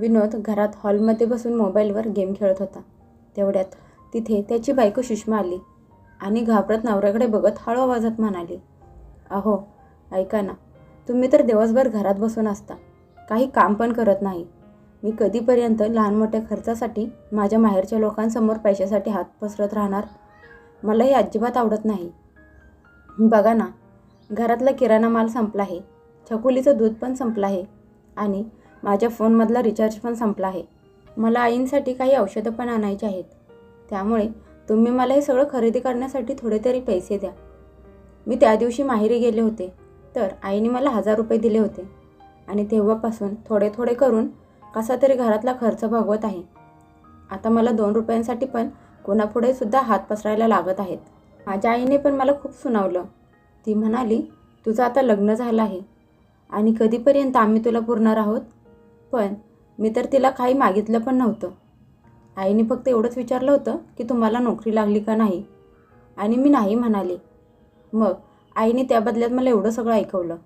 विनोद घरात हॉलमध्ये बसून मोबाईलवर गेम खेळत होता. तेवढ्यात तिथे त्याची बायको सुषमा आली आणि घाबरत नवऱ्याकडे बघत हळू आवाजात म्हणाली अहो ऐका ना तुम्ही तर दिवसभर घरात बसून असता. काही काम पण करत नाही. मी कधीपर्यंत लहान मोठ्या खर्चासाठी माझ्या माहेरच्या लोकांसमोर पैशासाठी हात पसरत राहणार? मला हे अजिबात आवडत नाही. बघा ना घरातला किराणा माल संपला आहे. छकुलीचं दूध पण संपलं आहे. आणि माझ्या फोनमधला रिचार्ज पण संपला आहे. मला आईंसाठी काही औषधं पण आणायची आहेत. त्यामुळे तुम्ही मला हे सगळं खरेदी करण्यासाठी थोडे तरी पैसे द्या. मी त्या दिवशी माहेरी गेले होते. तर आईने मला हजार रुपये दिले होते. आणि तेव्हापासून थोडे थोडे करून कसा तरी घरातला खर्च भागवत आहे. आता मला दोन रुपयांसाठी पण कोणापुढे सुद्धा हात पसरायला लागत आहेत. माझ्या आईने पण मला खूप सुनावलं. ती म्हणाली तुझं आता लग्न झालं आहे. आणि कधीपर्यंत आम्ही तुला पुरणार आहोत? पण मी तर तिला काही मागितलं पण नव्हतं. आईने फक्त एवढंच विचारलं होतं की तुम्हाला नोकरी लागली का नाही? आणि मी नाही म्हणाले. मग आईने त्या बदल्यात मला एवढं सगळं ऐकवलं.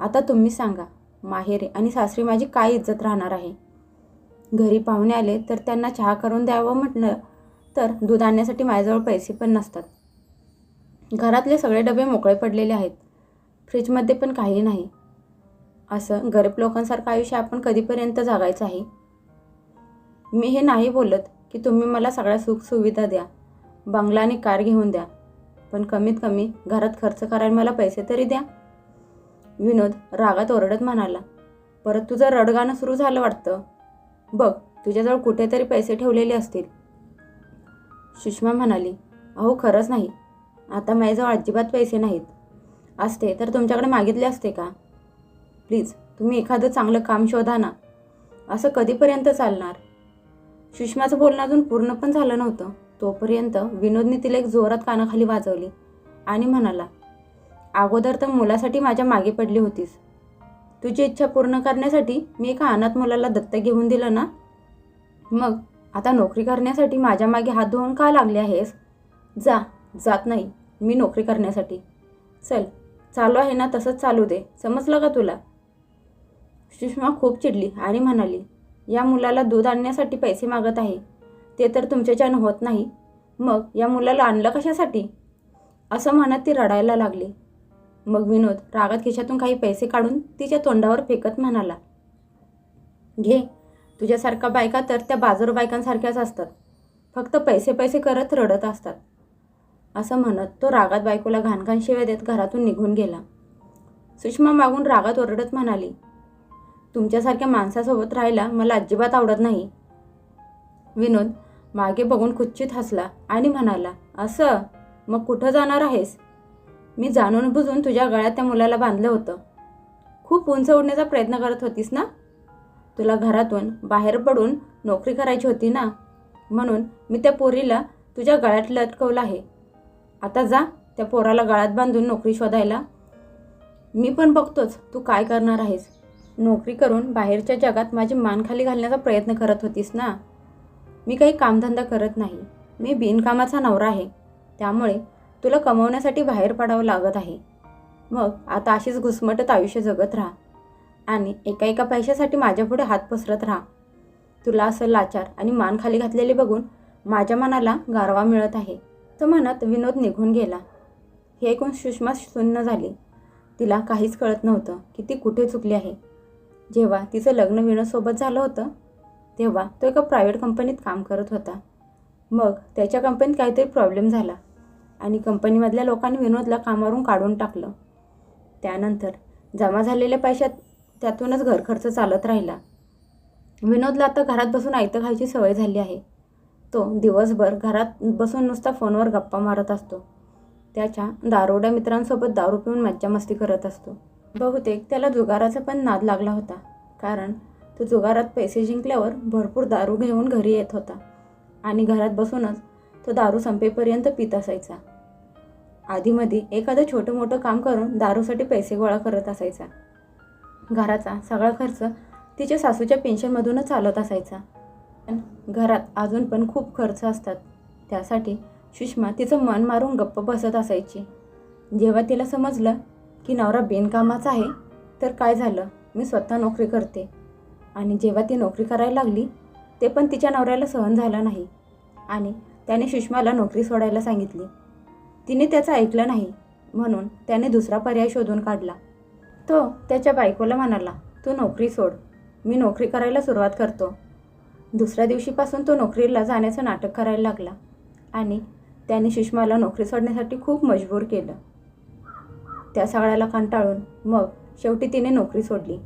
आता तुम्ही सांगा माहेरे आणि सासरी माझी काय इज्जत राहणार आहे? घरी पाहुणे आले तर त्यांना चहा करून द्यावं म्हटलं तर दूध आणण्यासाठी माझ्याजवळ पैसे पण नसतात. घरातले सगळे डबे मोकळे पडलेले आहेत. फ्रीजमध्ये पण काही नाही. असं गरीब लोकांसारखं आयुष्य आपण कधीपर्यंत जगायचं आहे? मी हे नाही बोलत की तुम्ही मला सगळ्या सुखसुविधा द्या बंगला आणि कार घेऊन द्या पण कमीत कमी घरात खर्च करायला मला पैसे तरी द्या. विनोद रागात ओरडत म्हणाला परत तुझं रडगाणं सुरू झालं वाटतं? बघ तुझ्याजवळ कुठेतरी पैसे ठेवलेले असतील. सुषमा म्हणाली अहो खरंच नाही. आता माझ्याजवळ अजिबात पैसे नाहीत. असते तर तुमच्याकडे मागितले असते का? प्लीज तुम्ही एखादं चांगलं काम शोधा ना. असं कधीपर्यंत चालणार? सुषमाचं बोलणं अजून पूर्ण पण झालं नव्हतं. तोपर्यंत विनोदने तिला एक जोरात कानाखाली वाजवली आणि म्हणाला अगोदर तर मुलासाठी माझ्या मागे पडली होतीस. तुझी इच्छा पूर्ण करण्यासाठी मी एका अनाथ मुलाला दत्तक घेऊन दिलं ना? मग आता नोकरी करण्यासाठी माझ्या मागे हात धुवून का लागले आहेस? जा जात नाही मी नोकरी करण्यासाठी. चल चालू आहे ना तसंच चालू दे. समजलं का तुला? सुषमा खूप चिडली आणि म्हणाली या मुलाला दूध आणण्यासाठी पैसे मागत आहे. ते तर तुमच्याच्यानं होत नाही. मग या मुलाला आणलं कशासाठी? असं म्हणत ती रडायला लागली. मग विनोद रागात खिशातून काही पैसे काढून तिच्या तोंडावर फेकत म्हणाला घे तुझ्यासारख्या बायका तर त्या बाजार बायकांसारख्याच असतात. फक्त पैसे पैसे करत रडत असतात. असं म्हणत तो रागात बायकोला घाणघाण शिव्या देत घरातून निघून गेला. सुषमा मागून रागात ओरडत म्हणाली तुमच्यासारख्या माणसासोबत राहायला मला अजिबात आवडत नाही. विनोद मागे बघून खुच्चित हसला आणि म्हणाला असं? मग कुठं जाणार आहेस? मी जाणून बुजून तुझ्या गळ्यात त्या मुलाला बांधलं होतं. खूप उंच उडण्याचा प्रयत्न करत होतीस ना? तुला घरातून बाहेर पडून नोकरी करायची होती ना? म्हणून मी त्या पोरीला तुझ्या गळ्यात लटकवलं आहे. आता जा त्या पोराला गळ्यात बांधून नोकरी शोधायला. मी पण बघतोच तू काय करणार आहेस. नोकरी करून बाहेरच्या जगात माझी मान खाली घालण्याचा प्रयत्न करत होतीस ना? मी काही कामधंदा करत नाही. मी बिनकामाचा नवरा आहे. त्यामुळे तुला कमवण्यासाठी बाहेर पडावं लागत आहे. मग आता अशीच घुसमटत आयुष्य जगत राहा आणि एका एका पैशासाठी माझ्यापुढे हात पसरत राहा. तुला असं लाचार आणि मान खाली घातलेले बघून माझ्या मनाला गारवा मिळत आहे. तर मनात विनोद निघून गेला. हे ऐकून सुषमा शून्य झाली. तिला काहीच कळत नव्हतं की ती कुठे चुकली आहे. जेव्हा तिचं लग्न विनोदसोबत झालं होतं तेव्हा तो एका प्रायव्हेट कंपनीत काम करत होता. मग त्याच्या कंपनीत काहीतरी प्रॉब्लेम झाला आणि कंपनीमधल्या लोकांनी विनोदला कामावरून काढून टाकलं. त्यानंतर जमा झालेल्या पैशात त्यातूनच घरखर्च चालत राहिला. विनोदला आता घरात बसून आयतं खायची सवय झाली आहे. तो दिवसभर घरात बसून नुसता फोनवर गप्पा मारत असतो. त्याच्या दारोड्या मित्रांसोबत दारू पिऊन मज्जा मस्ती करत असतो. बहुतेक त्याला जुगाराचा पण नाद लागला होता. कारण तो जुगारात पैसे जिंकल्यावर भरपूर दारू घेऊन घरी येत होता. आणि घरात बसूनच तो दारू संपेपर्यंत पित असायचा. आधीमध्ये एखादं छोटं मोठं काम करून दारूसाठी पैसे गोळा करत असायचा. घराचा सगळा खर्च तिच्या सासूच्या पेन्शनमधूनच चालत असायचा. पण घरात अजून पण खूप खर्च असतात. त्यासाठी सुषमा तिचं मन मारून गप्प बसत असायची. जेव्हा तिला समजलं की नवरा बिनकामाचा आहे तर काय झालं? मी स्वतः नोकरी करते. आणि जेव्हा ती नोकरी करायला लागली ते पण तिच्या नवऱ्याला सहन झालं नाही. आणि त्याने सुषमाला नोकरी सोडायला सांगितली. तिने त्याचं ऐकलं नाही म्हणून त्याने दुसरा पर्याय शोधून काढला. तो त्याच्या बायकोला म्हणाला तू नोकरी सोड. मी नोकरी करायला सुरुवात करतो. दुसऱ्या दिवशीपासून तो नोकरीला जाण्याचं नाटक करायला लागला. आणि त्याने सुषमाला नोकरी सोडण्यासाठी खूप मजबूर केलं. त्या सगळ्याला कंटाळून मग शेवटी तिने नोकरी सोडली.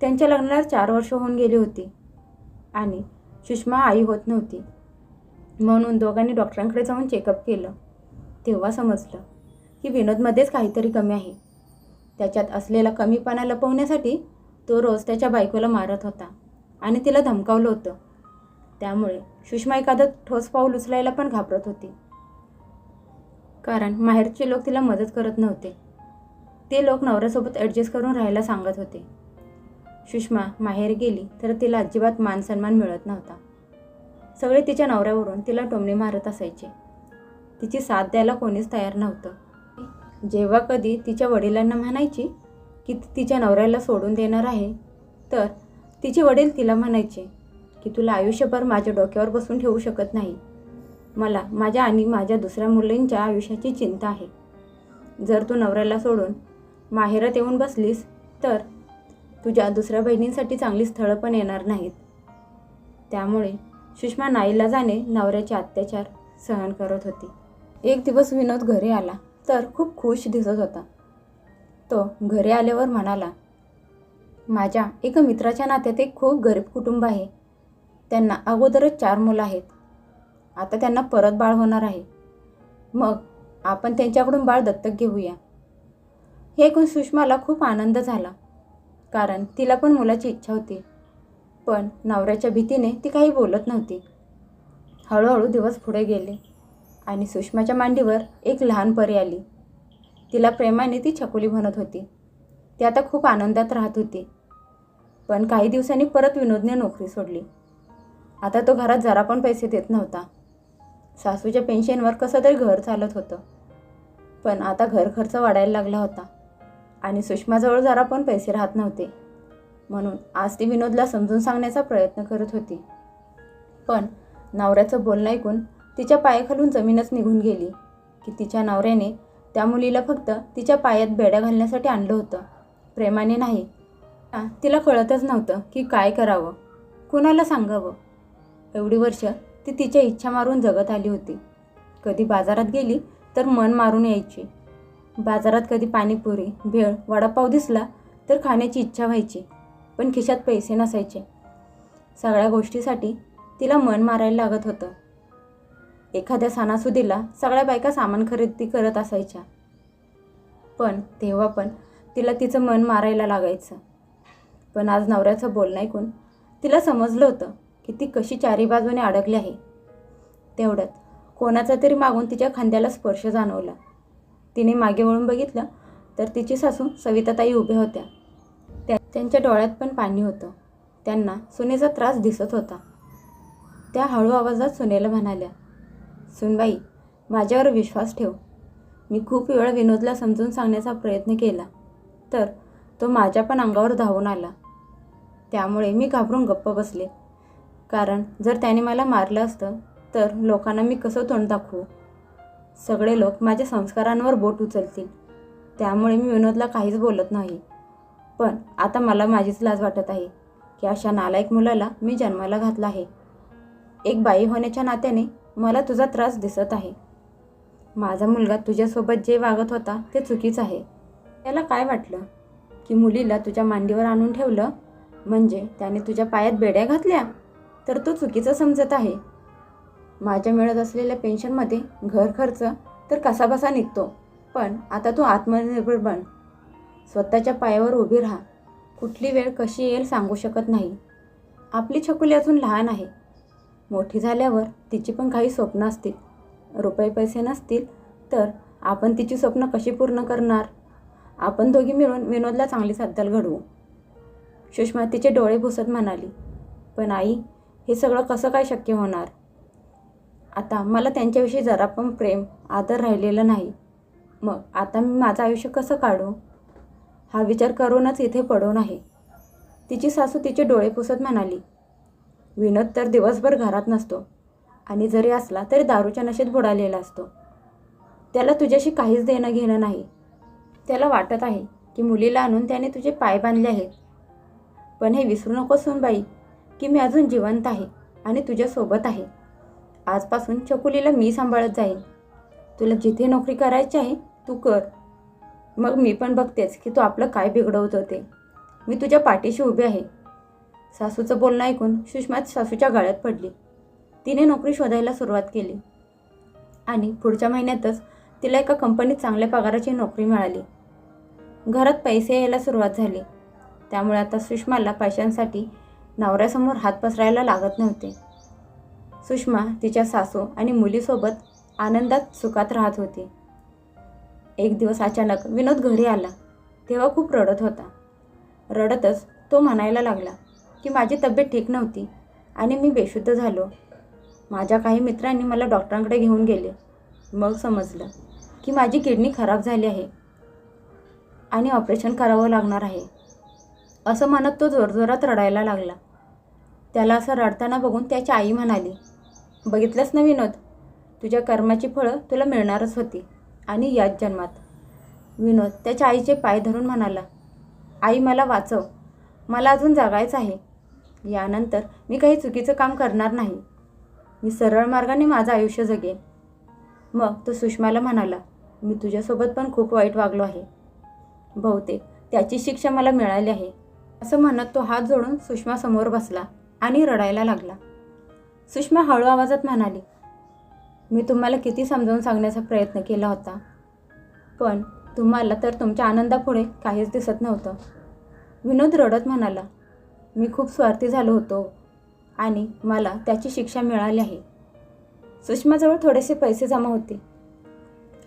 त्यांच्या लग्नाला चार वर्ष होऊन गेली होती आणि सुषमा आई होत नव्हती. म्हणून दोघांनी डॉक्टरांकडे जाऊन चेकअप केलं. तेव्हा समजलं की विनोदमध्येच काहीतरी कमी आहे. त्याच्यात असलेला कमीपणा लपवण्यासाठी तो रोज त्याच्या बायकोला मारत होता आणि तिला धमकावलं होतं. त्यामुळे सुषमा एखादं ठोस पाऊल उचलायला पण घाबरत होती. कारण माहेरचे लोक तिला मदत करत नव्हते. ते लोक नवऱ्यासोबत ॲडजस्ट करून राहायला सांगत होते. सुषमा माहेर गेली तर तिला अजिबात मानसन्मान मिळत नव्हता. सगळे तिच्या नवऱ्यावरून तिला टोमणे मारत असायचे. तिची साथ द्यायला कोणीच तयार नव्हतं. जेव्हा कधी तिच्या वडिलांना म्हणायची की ती तिच्या नवऱ्याला सोडून देणार आहे तर तिचे वडील तिला म्हणायचे की तुला आयुष्यभर माझ्या डोक्यावर बसून ठेवू शकत नाही. मला माझ्या आणि माझ्या दुसऱ्या मुलींच्या आयुष्याची चिंता आहे. जर तू नवऱ्याला सोडून माहेरात येऊन बसलीस तर तुझ्या दुसऱ्या बहिणींसाठी चांगली स्थळं पण येणार नाहीत. त्यामुळे सुषमा नाईला जाणे नवऱ्याचे अत्याचार सहन करत होती. एक दिवस विनोद घरी आला तर खूप खुश दिसत होता. तो घरी आल्यावर म्हणाला माझ्या एका मित्राच्या नात्यात एक खूप गरीब कुटुंब आहे. त्यांना अगोदरच चार मुलं आहेत. आता त्यांना परत बाळ होणार आहे. मग आपण त्यांच्याकडून बाळ दत्तक घेऊया. हे ऐकून सुषमाला खूप आनंद झाला कारण तिला पण मुलाची इच्छा होती. पण नवऱ्याच्या भीतीने ती काही बोलत नव्हती. हळूहळू दिवस पुढे गेले आणि सुषमाच्या मांडीवर एक लहान परी आली. तिला प्रेमाने ती छकुली म्हणत होती. ती आता खूप आनंदात राहत होती. पण काही दिवसांनी परत विनोदने नोकरी सोडली. आता तो घरात जरा पण पैसे देत नव्हता. सासूच्या पेन्शनवर कसं तरी घर चालत होतं. पण आता घर खर्च वाढायला लागला होता. आणि सुषमाजवळ जरा पण पैसे राहत नव्हते. म्हणून आज ती विनोदला समजून सांगण्याचा प्रयत्न करत होती. पण नवऱ्याचं बोलणं ऐकून तिच्या पायाखालून जमीनच निघून गेली की तिच्या नवऱ्याने त्या मुलीला फक्त तिच्या पायात बेड्या घालण्यासाठी आणलं होतं. प्रेमाने नाही. तिला कळतच नव्हतं की काय करावं. कुणाला सांगावं? एवढी वर्ष ती तिच्या इच्छा मारून जगत आली होती. कधी बाजारात गेली तर मन मारून यायची. बाजारात कधी पाणीपुरी भेळ वडापाव दिसला तर खाण्याची इच्छा व्हायची पण खिशात पैसे नसायचे. सगळ्या गोष्टीसाठी तिला मन मारायला लागत होतं. एखाद्या सणासुदीला सगळ्या बायका सामान खरेदी करत असायच्या. पण तेव्हा पण तिला तिचं मन मारायला लागायचं. पण आज नवऱ्याचं बोलणं ऐकून तिला समजलं होतं की ती कशी चारी बाजूने अडकली आहे. तेवढ्यात कोणाचा तरी मागून तिच्या खांद्याला स्पर्श जाणवला. तिने मागे वळून बघितलं तर तिची सासू सविताताई उभ्या होत्या. त्या त्यांच्या डोळ्यात पण पाणी होतं. त्यांना सुनेचा त्रास दिसत होता. त्या हळू आवाजात सुनेला म्हणाल्या सुनबाई माझ्यावर विश्वास ठेव. मी खूप वेळ विनोदला समजून सांगण्याचा प्रयत्न केला तर तो माझ्या पण अंगावर धावून आला. त्यामुळे मी घाबरून गप्प बसले. कारण जर त्याने मला मारलं असतं तर लोकांना मी कसं तोंड दाखवू? सगळे लोक माझ्या संस्कारांवर बोट उचलतील. त्यामुळे मी विनोदला काहीच बोलत नाही. पण आता मला माझीच लाज वाटत आहे की अशा नालायक मुलाला मी जन्माला घातला आहे. एक बाई होण्याच्या नात्याने मला तुझा त्रास दिसत आहे. माझा मुलगा तुझ्यासोबत जे वागत होता ते चुकीच आहे. त्याला काय वाटलं? की मुलीला तुझ्या मांडीवर आणून ठेवलं? म्हणजे त्याने तुझ्या पायात बेड्या घातल्या? तर तो चुकीचं समजत आहे. माझ्या मिळत असलेल्या पेन्शनमध्ये घर खर्च तर कसाबसा निघतो पण आता तू आत्मनिर्भर बन. स्वतःच्या पायावर उभी राहा. कुठली वेळ कशी येईल सांगू शकत नाही. आपली छकुली अजून लहान आहे. मोठी झाल्यावर तिची पण काही स्वप्न असतील. रुपये पैसे नसतील तर आपण तिची स्वप्न कशी पूर्ण करणार? आपण दोघी मिळून विनोदला चांगली सद्दल घडवू. सुषमा तिचे डोळे भुसत म्हणाली पण आई हे सगळं कसं काय शक्य होणार? आता मला त्यांच्याविषयी जरा पण प्रेम आदर राहिलेलं नाही. मग आता मी माझं आयुष्य कसं काढू? हा विचार करूनच इथे पडून आहे. तिची सासू तिचे डोळे पुसत म्हणाली विनोद तर दिवसभर घरात नसतो आणि जरी असला तरी दारूच्या नशेत बुडालेला असतो. त्याला तुझ्याशी काहीच देणं घेणं नाही. त्याला वाटत आहे की मुलीला आणून त्याने तुझे पाय बांधले आहेत. पण हे विसरू नको बाई की मी अजून जिवंत आहे आणि तुझ्यासोबत आहे. आजपासून चकुलीला मी सांभाळत जाईन. तुला जिथे नोकरी करायची आहे तू कर. मग मी पण बघतेच की तू आपलं काय बिघडवत होते मी तुझ्या पाठीशी उभी आहे. सासूचं बोलणं ऐकून सुषमा सासूच्या गाळ्यात पडली. तिने नोकरी शोधायला सुरुवात केली. आणि पुढच्या महिन्यातच तिला एका कंपनीत चांगल्या पगाराची नोकरी मिळाली. घरात पैसे यायला सुरुवात झाली. त्यामुळे आता सुषमाला पैशांसाठी नवऱ्यासमोर हात पसरायला लागत नव्हते. सुषमा तिच्या सासू आणि मुलीसोबत आनंदात सुखात राहत होती. एक दिवस अचानक विनोद घरी आला. तेव्हा खूप रडत होता. रडतच तो म्हणायला लागला की माझी तब्येत ठीक नव्हती आणि मी बेशुद्ध झालो. माझ्या काही मित्रांनी मला डॉक्टरांकडे घेऊन गेले. मग समजलं की माझी किडनी खराब झाली आहे आणि ऑपरेशन करावं लागणार आहे. असं म्हणत तो जोरजोरात रडायला लागला. त्याला असं रडताना बघून त्याची आई म्हणाली बघितलंस ना विनोद तुझ्या कर्माची फळं तुला मिळणारच होती आणि याच जन्मात. विनोद त्याच्या आईचे पाय धरून म्हणाला आई मला वाचव मला अजून जगायचं आहे. यानंतर मी काही चुकीचं काम करणार नाही. मी सरळ मार्गाने माझं आयुष्य जगेन. मग तो सुषमाला म्हणाला मी तुझ्यासोबत पण खूप वाईट वागलो आहे. बहुतेक त्याची शिक्षा मला मिळाली आहे. असं म्हणत तो हात जोडून सुषमासमोर बसला आणि रडायला लागला. सुषमा हळू आवाजात म्हणाली मी तुम्हाला किती समजावून सांगण्याचा प्रयत्न केला होता पण तुम्हाला तर तुमच्या आनंदापुढे काहीच दिसत नव्हतं. विनोद रडत म्हणाला मी खूप स्वार्थी झालो होतो आणि मला त्याची शिक्षा मिळाली आहे. सुषमाजवळ थोडेसे पैसे जमा होते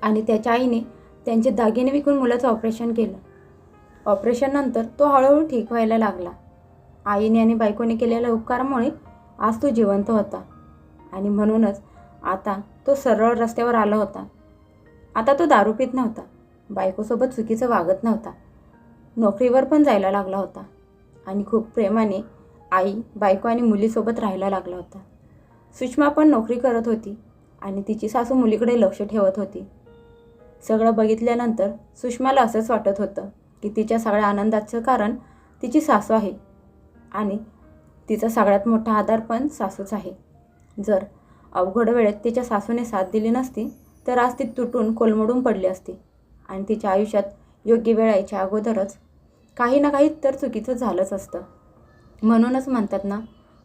आणि त्याच्या आईने त्यांचे दागिने विकून मुलाचं ऑपरेशन केलं. ऑपरेशननंतर तो हळूहळू ठीक व्हायला लागला. आईने आणि बायकोने केलेल्या उपकारामुळे आज तो जिवंत होता. आणि म्हणूनच आता तो सरळ रस्त्यावर आला होता. आता तो दारू पित नव्हता. बायकोसोबत चुकीचं वागत नव्हता. नोकरीवर पण जायला लागला होता. आणि खूप प्रेमाने आई बायको आणि मुलीसोबत राहायला लागला होता. सुषमा पण नोकरी करत होती आणि तिची सासू मुलीकडे लक्ष ठेवत होती. सगळं बघितल्यानंतर सुषमाला असंच वाटत होतं. की तिच्या सगळ्या आनंदाचं कारण तिची सासू आहे. आणि तिचा सगळ्यात मोठा आधार पण सासूच आहे. जर अवघड वेळेत तिच्या सासूने साथ दिली नसती तर आज ती तुटून कोलमडून पडली असती. आणि तिच्या आयुष्यात योग्य वेळ यायच्या अगोदरच काही ना काही तर चुकीचं झालंच असतं. म्हणूनच म्हणतात ना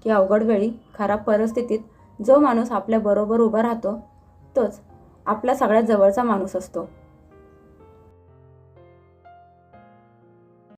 की अवघड वेळी खराब परिस्थितीत जो माणूस आपल्याबरोबर उभा राहतो तोच आपला सगळ्यात जवळचा माणूस असतो.